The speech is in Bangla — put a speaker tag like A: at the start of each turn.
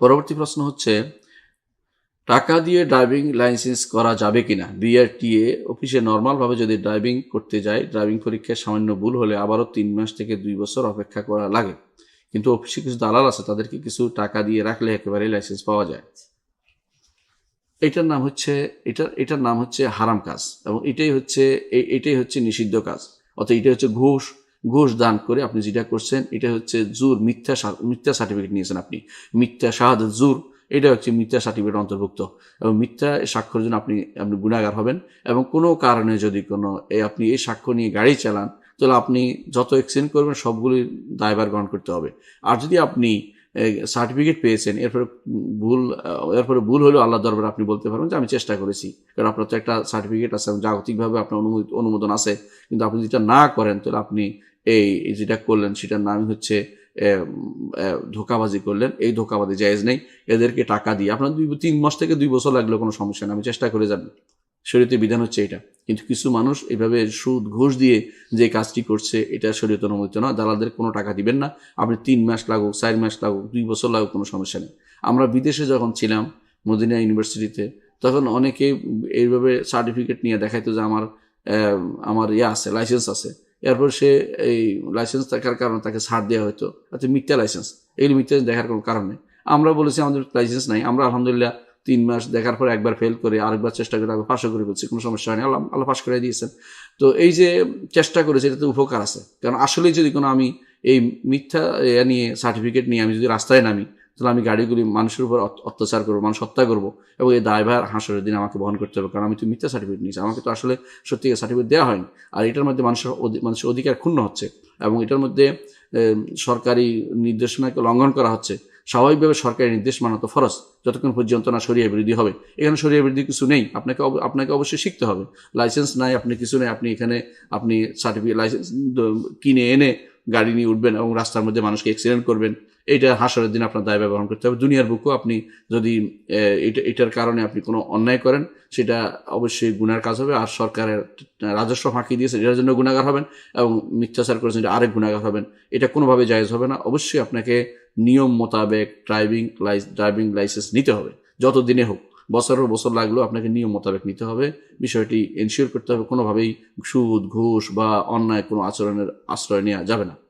A: পরবর্তী প্রশ্ন হচ্ছে, টাকা দিয়ে ড্রাইভিং লাইসেন্স করা যাবে কিনা? বিআরটিএ অফিসে নর্মালভাবে যদি ড্রাইভিং করতে যায়, ড্রাইভিং পরীক্ষায় সামান্য ভুল হলে আবারও তিন মাস থেকে দুই বছর অপেক্ষা করা লাগে। কিন্তু অফিসে কিছু দালাল আছে, তাদেরকে কিছু টাকা দিয়ে রাখলে একেবারেই লাইসেন্স পাওয়া যায়। এটার নাম হচ্ছে, এটার এটার নাম হচ্ছে হারাম কাজ এবং এটাই হচ্ছে এটাই হচ্ছে নিষিদ্ধ কাজ। অর্থাৎ এটা হচ্ছে ঘুষ ঘুষ দান করে আপনি যেটা করছেন, এটা হচ্ছে জুর, মিথ্যা মিথ্যা সার্টিফিকেট নিয়েছেন আপনি। মিথ্যা শাহাদ জুর এটা হচ্ছে মিথ্যা সার্টিফিকেট অন্তর্ভুক্ত। এবং মিথ্যা স্বাক্ষর জন্য আপনি আপনি গুণাগার হবেন। এবং কোনো কারণে যদি কোনো আপনি এই সাক্ষ্য নিয়ে গাড়ি চালান, তাহলে আপনি যত এক্সচেঞ্জ করবেন, সবগুলি দায়ভার গ্রহণ করতে হবে। আর যদি আপনি সার্টিফিকেট পেয়েছেন। এরপরে ভুল এরপরে ভুল হলেও আল্লাহ দরবারে আপনি বলতে পারবেন যে আমি চেষ্টা করেছি। কারণ আপনার তো একটা সার্টিফিকেট আছে জাগতিকভাবে আপনার অনুমোদিত অনুমোদন আছে। কিন্তু আপনি যেটা না করেন, তাহলে আপনি এই যেটা করলেন সেটার নামই হচ্ছে ধোকাবাজি করলেন। এই ধোকাবাজি জায়েজ নেই। এদেরকে টাকা দিয়ে, আপনার দুই, তিন মাস থেকে দুই বছর লাগলেও কোনো সমস্যা নেই। আমি চেষ্টা করে যাবেন শরীয়তে বিধান হচ্ছে এটা। কিন্তু কিছু মানুষ এভাবে সুদ, ঘুষ দিয়ে যে কাজটি করছে, এটা শরীয়ত অনুমোদিত না দালালদের কোনো টাকা দিবেন না। আপনি তিন মাস লাগুক, চার মাস লাগুক, দুই বছর লাগুক, কোনো সমস্যা নেই। আমরা বিদেশে যখন ছিলাম, মদিনা ইউনিভার্সিটিতে, তখন অনেকে এইভাবে সার্টিফিকেট নিয়ে দেখাইতো যে আমার আমার ইয়ে আছে, লাইসেন্স আছে। এরপর সে এই লাইসেন্স থাকার কারণে তাকে ছাড় দেওয়া হতো অর্থাৎ মিথ্যা লাইসেন্স। এগুলি মিথ্যা দেখার কোনো কারণ নেই। আমরা বলেছি আমাদের লাইসেন্স নাই। আমরা আলহামদুলিল্লাহ তিন মাস দেখার পরে একবার ফেল করে আরেকবার চেষ্টা করে আবার পাশও করে বলছি কোনো সমস্যা হয়নি। আল্লাহ আল্লাহ পাশ করে দিয়েছেন। তো এই যে চেষ্টা করেছে এটাতে উপকার আছে। কারণ আসলেই যদি কোনো আমি এই মিথ্যা নিয়ে সার্টিফিকেট নিয়ে আমি যদি রাস্তায় নামি, তাহলে আমি গাড়িগুলি মানুষের উপর অত্যাচার করব, মানুষ হত্যা করব এবং এই দায়ভার হাসরের দিন আমাকে বহন করতে হবে। কারণ আমি তো মিথ্যা সার্টিফিকেট নিয়েছি। আমাকে তো আসলে সত্যিকার সার্টিফিকেট দেওয়া হয়নি। আর এটার মধ্যে মানুষের মানুষের অধিকার ক্ষুণ্ণ হচ্ছে এবং এটার মধ্যে সরকারি নির্দেশনাকে লঙ্ঘন করা হচ্ছে। স্বাভাবিকভাবে সরকারি নির্দেশ মানা তো যতক্ষণ পর্যন্ত না সরিয়ে বিরোধী হবে। এখানে সরিয়ে বিরোধী কিছু নেই। আপনাকে আপনাকে অবশ্যই শিখতে হবে। লাইসেন্স নাই, আপনি কিছু নেই। আপনি এখানে, আপনি সার্টিফিকেট, লাইসেন্স কিনে এনে গাড়ি নিয়ে উঠবেন এবং রাস্তার মধ্যে মানুষকে অ্যাক্সিডেন্ট করবেন। এইটা হাসরের দিন আপনার দায় ব্যবহার করতে হবে। দুনিয়ার বুকও আপনি যদি এটা, এটার কারণে আপনি কোনো অন্যায় করেন, সেটা অবশ্যই গুনার কাজ হবে। আর সরকারের রাজস্ব ফাঁকি দিয়েছে এটার জন্য গুণাগার হবেন এবং মিথ্যাচার করেছেন, এটা আরেক গুণাগার হবেন। এটা কোনোভাবে জায়েজ হবে না। অবশ্যই আপনাকে নিয়ম মোতাবেক ড্রাইভিং ড্রাইভিং লাইসেন্স নিতে হবে। যত দিনে হোক, বছরের বছর লাগলেও আপনাকে নিয়ম মোতাবেক নিতে হবে। বিষয়টি এনশিওর করতে হবে, কোনোভাবেই সুদ, ঘুষ বা অন্যায় কোনো আচরণের আশ্রয় নেওয়া যাবে না।